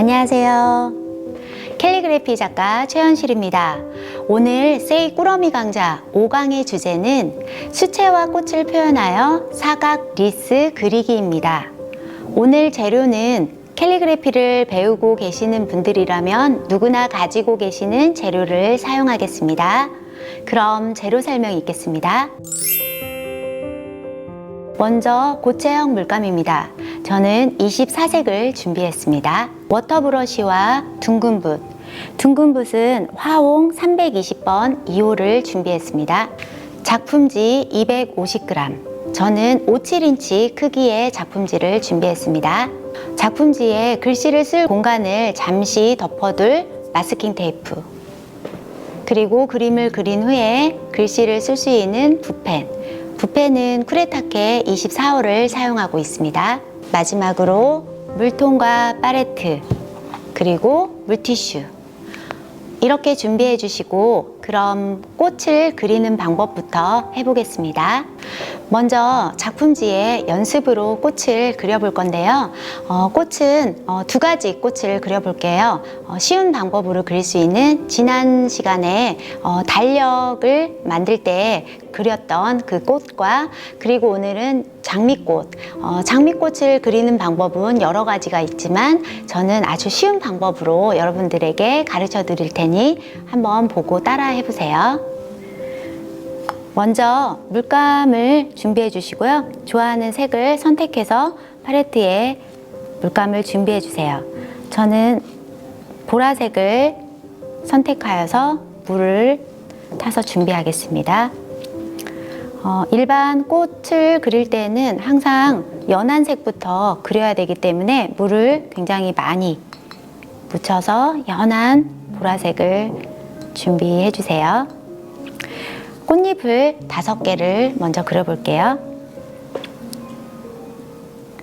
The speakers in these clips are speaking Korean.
안녕하세요. 캘리그래피 작가 최현실입니다. 오늘 세이 꾸러미 강좌 5강의 주제는 수채화 꽃을 표현하여 사각 리스 그리기입니다. 오늘 재료는 캘리그래피를 배우고 계시는 분들이라면 누구나 가지고 계시는 재료를 사용하겠습니다. 그럼 재료 설명 있겠습니다. 먼저 고체형 물감입니다. 저는 24색을 준비했습니다. 워터브러쉬와 둥근 붓. 둥근 붓은 화홍 320번 2호를 준비했습니다. 작품지 250g. 저는 57인치 크기의 작품지를 준비했습니다. 작품지에 글씨를 쓸 공간을 잠시 덮어둘 마스킹 테이프. 그리고 그림을 그린 후에 글씨를 쓸 수 있는 붓펜. 붓펜은 쿠레타케 24호를 사용하고 있습니다. 마지막으로 물통과 팔레트, 그리고 물티슈. 이렇게 준비해 주시고, 그럼 꽃을 그리는 방법부터 해보겠습니다. 먼저 작품지에 연습으로 꽃을 그려볼 건데요. 어, 꽃은 어, 두 가지 꽃을 그려볼게요. 어, 쉬운 방법으로 그릴 수 있는 지난 시간에 어, 달력을 만들 때 그렸던 그 꽃과 그리고 오늘은 장미꽃. 어, 장미꽃을 그리는 방법은 여러 가지가 있지만 저는 아주 쉬운 방법으로 여러분들에게 가르쳐 드릴 테니 한번 보고 따라 해보세요. 먼저 물감을 준비해 주시고요. 좋아하는 색을 선택해서 팔레트에 물감을 준비해 주세요. 저는 보라색을 선택하여서 물을 타서 준비하겠습니다. 어, 일반 꽃을 그릴 때는 항상 연한 색부터 그려야 되기 때문에 물을 굉장히 많이 묻혀서 연한 보라색을 준비해 주세요. 꽃잎을 다섯 개를 먼저 그려볼게요.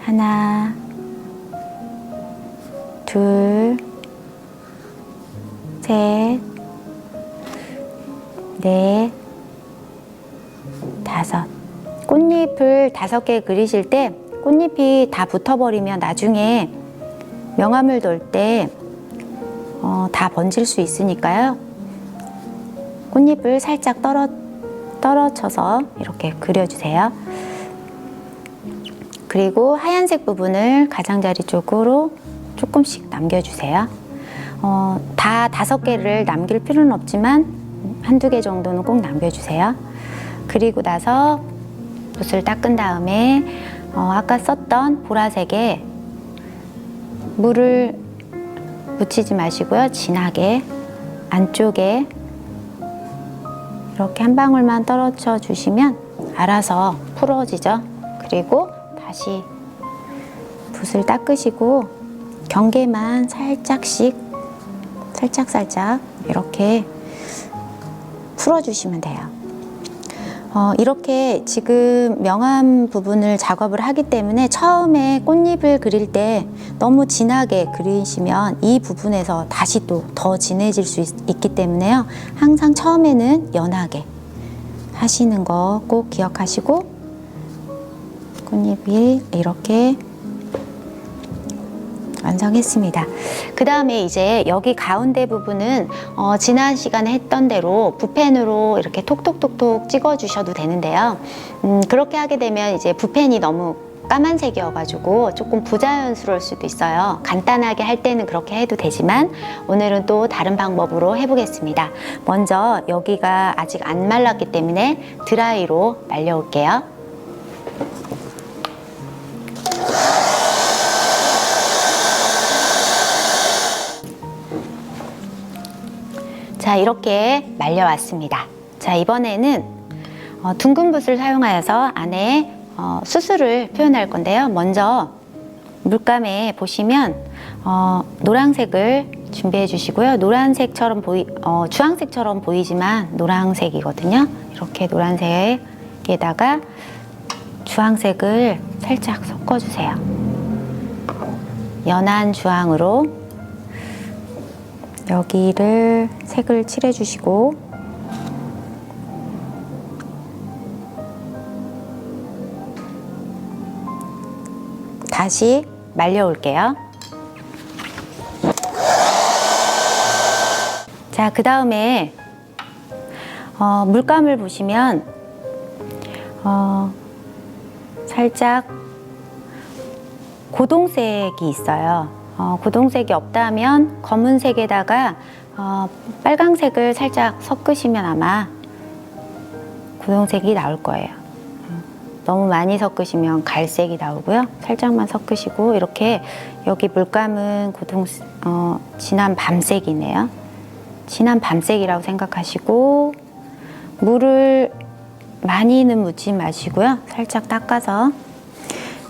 하나, 둘, 셋, 넷, 다섯. 꽃잎을 다섯 개 그리실 때 꽃잎이 다 붙어버리면 나중에 명암을 돌때 어, 다 번질 수 있으니까요. 꽃잎을 살짝 떨어, 떨어쳐서 이렇게 그려주세요. 그리고 하얀색 부분을 가장자리 쪽으로 조금씩 남겨주세요. 어, 다 다섯 개를 남길 필요는 없지만 한두 개 정도는 꼭 남겨주세요. 그리고 나서 붓을 닦은 다음에 어, 아까 썼던 보라색에 물을 묻히지 마시고요. 진하게 안쪽에 이렇게 한 방울만 떨어져 주시면 알아서 풀어지죠. 그리고 다시 붓을 닦으시고 경계만 살짝씩 살짝살짝 이렇게 풀어주시면 돼요. 어, 이렇게 지금 명암 부분을 작업을 하기 때문에 처음에 꽃잎을 그릴 때 너무 진하게 그리시면 이 부분에서 다시 또 더 진해질 수 있, 기 때문에요. 항상 처음에는 연하게 하시는 거 꼭 기억하시고 꽃잎이 이렇게 완성했습니다. 그 다음에 이제 여기 가운데 부분은 어, 지난 시간에 했던 대로 붓펜으로 이렇게 톡톡톡톡 찍어 주셔도 되는데요. 음, 그렇게 하게 되면 이제 붓펜이 너무 까만색이어가지고 조금 부자연스러울 수도 있어요. 간단하게 할 때는 그렇게 해도 되지만 오늘은 또 다른 방법으로 해보겠습니다. 먼저 여기가 아직 안 말랐기 때문에 드라이로 말려올게요. 자, 이렇게 말려왔습니다. 자, 이번에는 어, 둥근 붓을 사용하여서 안에 어, 수술을 표현할 건데요. 먼저 물감에 보시면 어, 노란색을 준비해 주시고요. 노란색처럼 보이, 어, 주황색처럼 보이지만 노란색이거든요. 이렇게 노란색에다가 주황색을 살짝 섞어주세요. 연한 주황으로 여기를 색을 칠해 주시고 다시 말려 올게요. 자, 그 다음에 어, 물감을 보시면 어, 살짝 고동색이 있어요. 어, 고동색이 없다면 검은색에다가 어, 빨강색을 살짝 섞으시면 아마 고동색이 나올 거예요. 음, 너무 많이 섞으시면 갈색이 나오고요. 살짝만 섞으시고 이렇게 여기 물감은 고동 어, 진한 밤색이네요. 진한 밤색이라고 생각하시고 물을 많이는 묻지 마시고요. 살짝 닦아서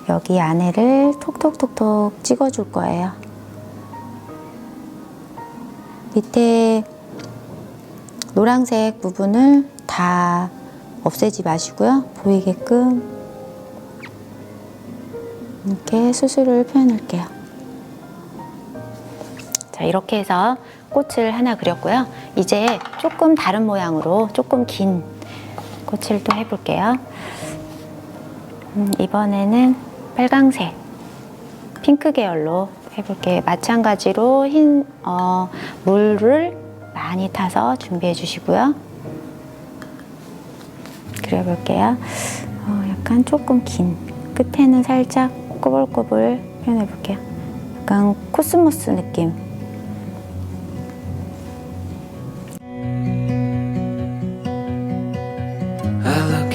여기 안에를 톡톡톡톡 찍어줄 거예요. 밑에 노란색 부분을 다 없애지 마시고요. 보이게끔 이렇게 수술을 표현할게요. 자, 이렇게 해서 꽃을 하나 그렸고요. 이제 조금 다른 모양으로 조금 긴 꽃을 또 해볼게요. 음, 이번에는 빨강색, 핑크 계열로 해볼게요. 마찬가지로 흰 어, 물을 많이 타서 준비해 주시고요. 그려볼게요. 어, 약간 조금 긴 끝에는 살짝 꼬불꼬불 표현해 볼게요. 약간 코스모스 느낌.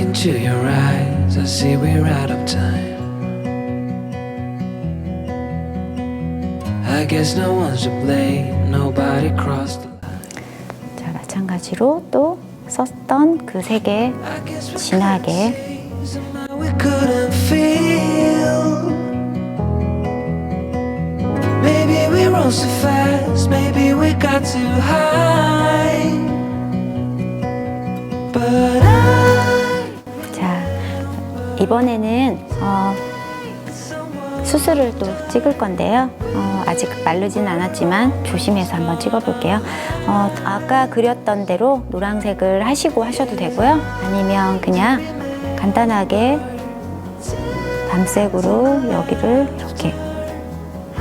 Into your eyes, I see we're out of time. I guess no one's to blame, nobody crossed the line. 자, 마찬가지로 또 썼던 그 색의 I guess we 진하게 somehow we couldn't feel. Maybe we rose too fast, maybe we got too high. But I 자, 이번에는 어, 수술을 또 찍을 건데요. 어, 아직 마르진 않았지만 조심해서 한번 찍어볼게요. 어, 아까 그렸던 대로 노란색을 하시고 하셔도 되고요. 아니면 그냥 간단하게 밤색으로 여기를 이렇게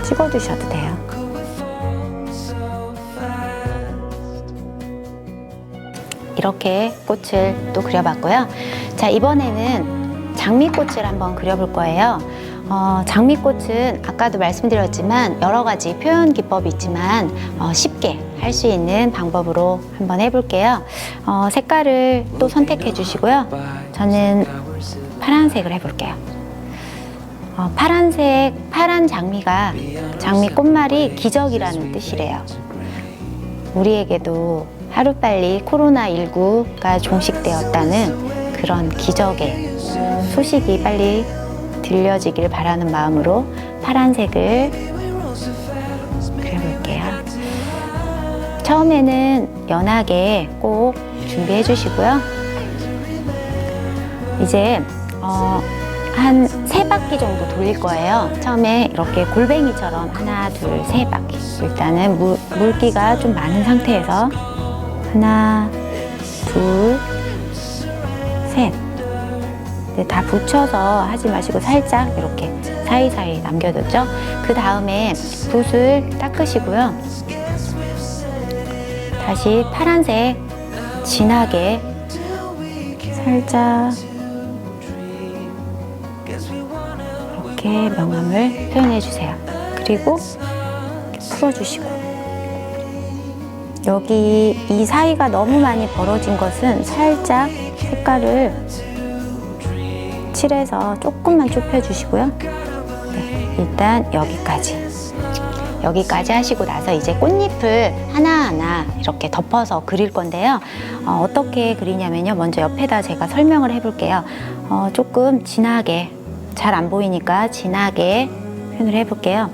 찍어주셔도 돼요. 이렇게 꽃을 또 그려봤고요. 자, 이번에는 장미꽃을 한번 그려볼 거예요. 어, 장미꽃은 아까도 말씀드렸지만 여러 가지 표현 기법이 있지만 어, 쉽게 할 수 있는 방법으로 한번 해볼게요. 어, 색깔을 또 선택해 주시고요. 저는 파란색을 해볼게요. 어, 파란색, 파란 장미가 장미 꽃말이 기적이라는 뜻이래요. 우리에게도 하루빨리 코로나19가 종식되었다는 그런 기적의 소식이 빨리 들려지길 바라는 마음으로 파란색을 그려볼게요. 처음에는 연하게 꼭 준비해 주시고요. 이제 어, 한 세 바퀴 정도 돌릴 거예요. 처음에 이렇게 골뱅이처럼 하나, 둘, 세 바퀴. 일단은 물, 물기가 좀 많은 상태에서 하나, 다 붙여서 하지 마시고 살짝 이렇게 사이사이 남겨뒀죠. 그 다음에 붓을 닦으시고요. 다시 파란색 진하게 살짝 이렇게 명암을 표현해 주세요. 그리고 풀어주시고 여기 이 사이가 너무 많이 벌어진 것은 살짝 색깔을 칠해서 조금만 좁혀주시고요. 네, 일단 여기까지. 여기까지 하시고 나서 이제 꽃잎을 하나하나 이렇게 덮어서 그릴 건데요. 어, 떻게 그리냐면요. 먼저 옆에다 제가 설명을 해볼게요. 어, 조금 진하게, 잘 안 보이니까 진하게 표현을 해볼게요.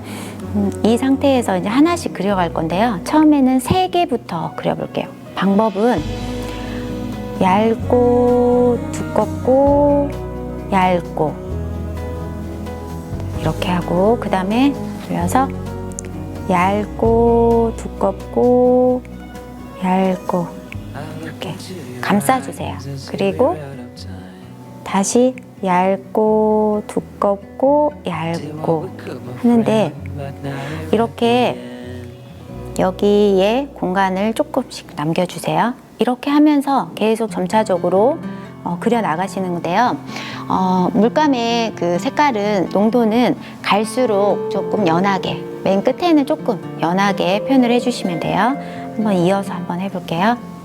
음, 이 상태에서 이제 하나씩 그려갈 건데요. 처음에는 세 개부터 그려볼게요. 방법은 얇고 두껍고 얇고 이렇게 하고 그 다음에 돌려서 얇고 두껍고 얇고 이렇게 감싸주세요. 그리고 다시 얇고 두껍고 얇고 하는데 이렇게 여기에 공간을 조금씩 남겨주세요. 이렇게 하면서 계속 점차적으로 어, 그려 나가시는데요. 어, 물감의 그 색깔은 농도는 갈수록 조금 연하게, 맨 끝에는 조금 연하게 표현을 해주시면 돼요. 한번 이어서 한번 해볼게요.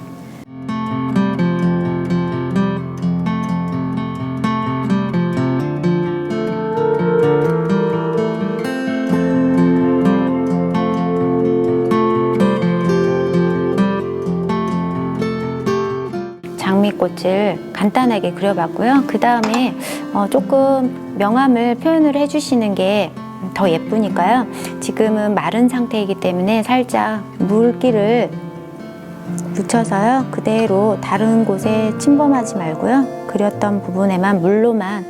장미꽃을 간단하게 그려봤고요. 그 다음에 어, 조금 명암을 표현을 해주시는 게 더 예쁘니까요. 지금은 마른 상태이기 때문에 살짝 물기를 묻혀서요. 그대로 다른 곳에 침범하지 말고요. 그렸던 부분에만 물로만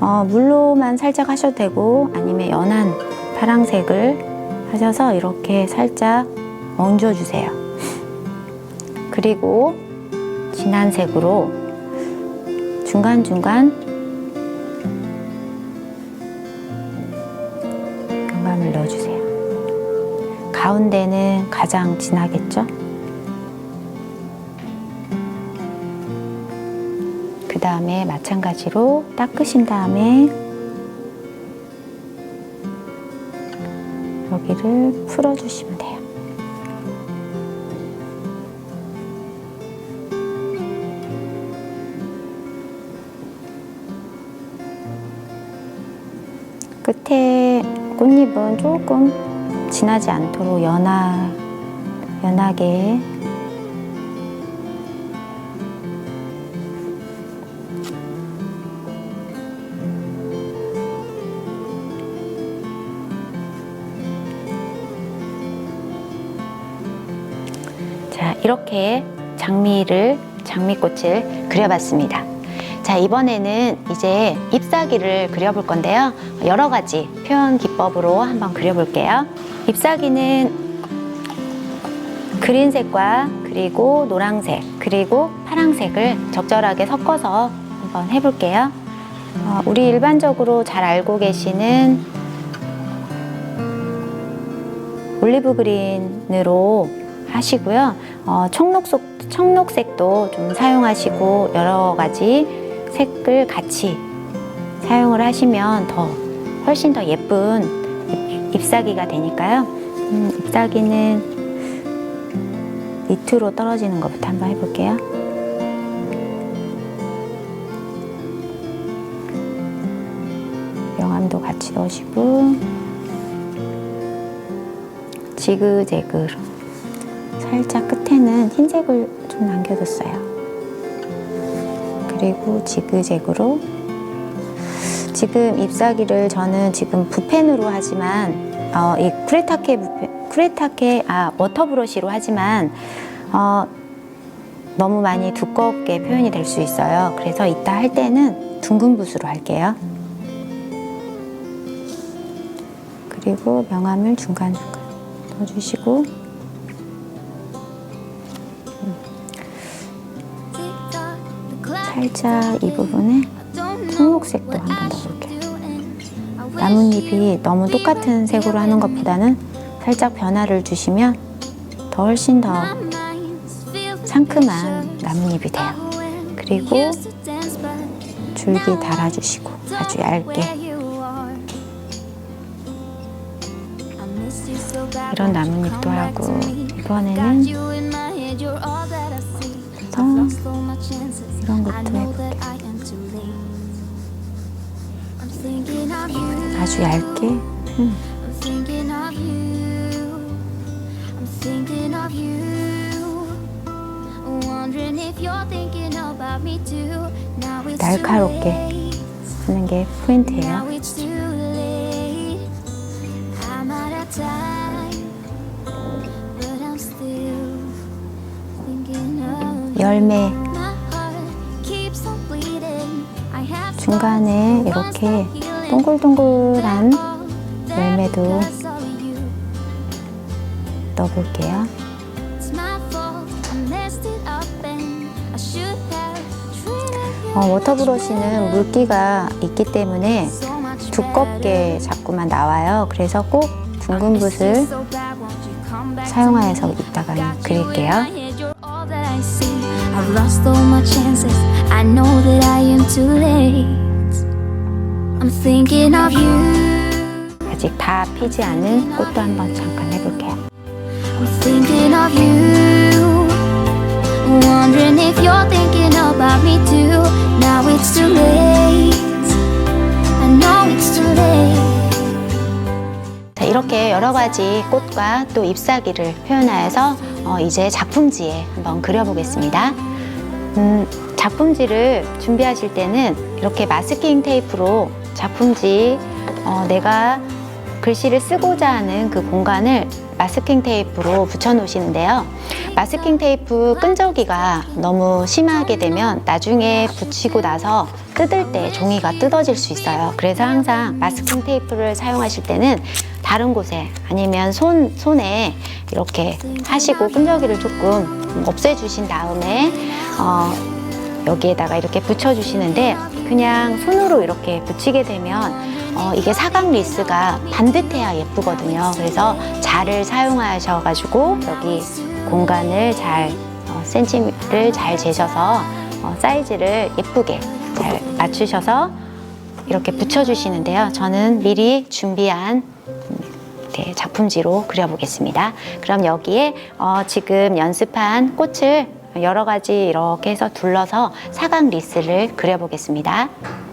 어, 물로만 살짝 하셔도 되고 아니면 연한 파랑색을 하셔서 이렇게 살짝 얹어 주세요. 그리고 진한 색으로 중간중간 영감을 넣어주세요. 가운데는 가장 진하겠죠? 그 다음에 마찬가지로 닦으신 다음에 여기를 풀어주시면 돼요. 꽃잎은 조금 진하지 않도록 연하, 연하게 자, 이렇게 장미를, 장미꽃을 그려봤습니다. 자, 이번에는 이제 잎사귀를 그려볼 건데요. 여러 가지 표현 기법으로 한번 그려볼게요. 잎사귀는 그린색과 그리고 노란색, 그리고 파란색을 적절하게 섞어서 한번 해볼게요. 어, 우리 일반적으로 잘 알고 계시는 올리브 그린으로 하시고요. 어, 청록색, 청록색도 좀 사용하시고 여러 가지 색을 같이 사용을 하시면 더 훨씬 더 예쁜 잎- 잎사귀가 되니까요. 음, 잎사귀는 밑으로 떨어지는 것부터 한번 해볼게요. 명암도 같이 넣으시고 지그재그로 살짝 끝에는 흰색을 좀 남겨뒀어요. 그리고 지그재그로 지금 잎사귀를 저는 지금 붓펜으로 하지만 어, 이 쿠레타케 붓펜, 쿠레타케 아 워터브러쉬로 하지만 어, 너무 많이 두껍게 표현이 될 수 있어요. 그래서 이따 할 때는 둥근 붓으로 할게요. 그리고 명암을 중간중간 넣어주시고 살짝 이 부분에 청록색도. 나뭇잎이 너무 똑같은 색으로 하는 것보다는 살짝 변화를 주시면 더 훨씬 더 상큼한 나뭇잎이 돼요. 그리고 줄기 달아주시고 아주 얇게 이런 나뭇잎도 하고 이번에는 아주 얇게 음, 날카롭게. 하는 게 포인트예요. 열매 중간에 이렇게 동글동글한 열매도. 넣어볼게요. 어, 워터브러쉬는 물기가 있기 때문에 두껍게 자꾸만 나와요. 그래서 꼭 둥근 붓을 사용하여서 이따가 그릴게요. I'm thinking of you. 아직 다 피지 않은 꽃도 한번 잠깐 해볼게요. I'm thinking of you. Wondering if you're thinking about me too. Now it's too late. I know it's too late. 자, 이렇게 여러 가지 꽃과 또 잎사귀를 표현하여서 어, 이제 작품지에 한번 그려보겠습니다. 음, 작품지를 준비하실 때는 이렇게 마스킹 테이프로 작품지 어, 내가 글씨를 쓰고자 하는 그 공간을 마스킹 테이프로 붙여 놓으시는데요. 마스킹 테이프 끈적이가 너무 심하게 되면 나중에 붙이고 나서 뜯을 때 종이가 뜯어질 수 있어요. 그래서 항상 마스킹 테이프를 사용하실 때는 다른 곳에 아니면 손, 손에 이렇게 하시고 끈적이를 조금 없애주신 다음에 어, 여기에다가 이렇게 붙여주시는데 그냥 손으로 이렇게 붙이게 되면 어, 이게 사각 리스가 반듯해야 예쁘거든요. 그래서 자를 사용하셔가지고 여기 공간을 잘 어, 센치를 잘 재셔서 어, 사이즈를 예쁘게 잘 맞추셔서 이렇게 붙여주시는데요. 저는 미리 준비한 이렇게 작품지로 그려보겠습니다. 그럼 여기에 어, 지금 연습한 꽃을 여러 가지 이렇게 해서 둘러서 사각 리스를 그려보겠습니다.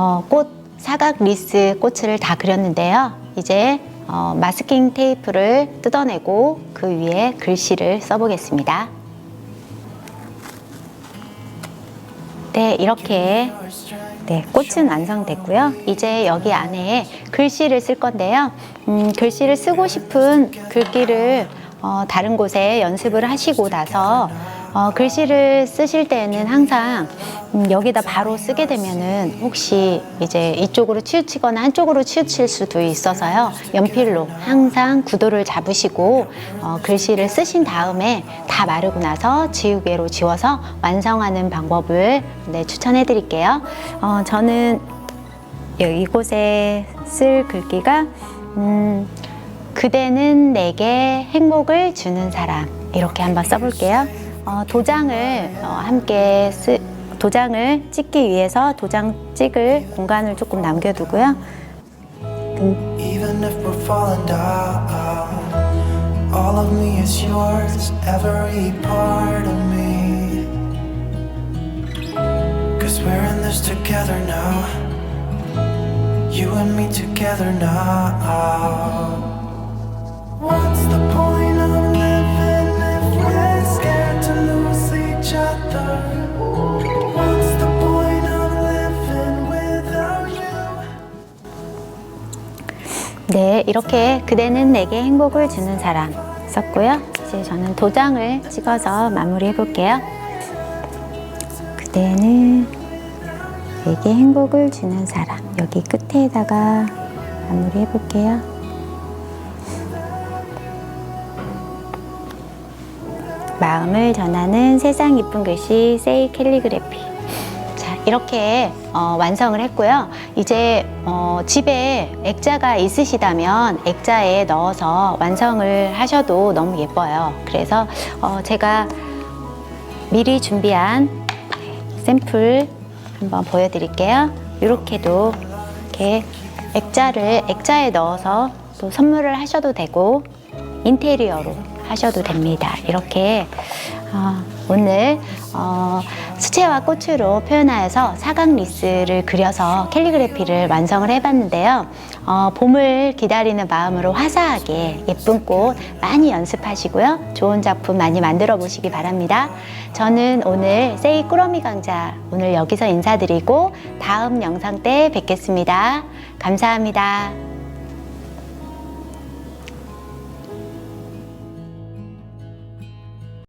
어, 꽃 사각 리스 꽃을 다 그렸는데요. 이제 어, 마스킹 테이프를 뜯어내고 그 위에 글씨를 써보겠습니다. 네, 이렇게 네, 꽃은 완성됐고요. 이제 여기 안에 글씨를 쓸 건데요. 음, 글씨를 쓰고 싶은 글귀를 어, 다른 곳에 연습을 하시고 나서 어, 글씨를 쓰실 때는 항상 음, 여기다 바로 쓰게 되면은 혹시 이제 이쪽으로 치우치거나 한쪽으로 치우칠 수도 있어서요. 연필로 항상 구도를 잡으시고 어, 글씨를 쓰신 다음에 다 마르고 나서 지우개로 지워서 완성하는 방법을 네, 추천해 드릴게요. 어, 저는 이곳에 쓸 글귀가 음, 그대는 내게 행복을 주는 사람 이렇게 한번 써볼게요. 어, 도장을 어, 함께 쓰, 도장을 찍기 위해서 도장 찍을 공간을 조금 남겨두고요. The point 네, 이렇게 그대는 내게 행복을 주는 사람 썼고요. 이제 저는 도장을 찍어서 마무리해 볼게요. 그대는 내게 행복을 주는 사람 여기 끝에다가 마무리해 볼게요. 마음을 전하는 세상 이쁜 글씨 세이 캘리그래피 자, 이렇게 어, 완성을 했고요. 이제 어, 집에 액자가 있으시다면 액자에 넣어서 완성을 하셔도 너무 예뻐요. 그래서 어, 제가 미리 준비한 샘플 한번 보여드릴게요. 이렇게도 이렇게 액자를 액자에 넣어서 또 선물을 하셔도 되고 인테리어로 하셔도 됩니다. 이렇게 어, 오늘 어, 수채화 꽃으로 표현하여서 사각 리스를 그려서 캘리그래피를 완성을 해봤는데요. 어, 봄을 기다리는 마음으로 화사하게 예쁜 꽃 많이 연습하시고요. 좋은 작품 많이 만들어 보시기 바랍니다. 저는 오늘 세이 꾸러미 강좌 오늘 여기서 인사드리고 다음 영상 때 뵙겠습니다. 감사합니다.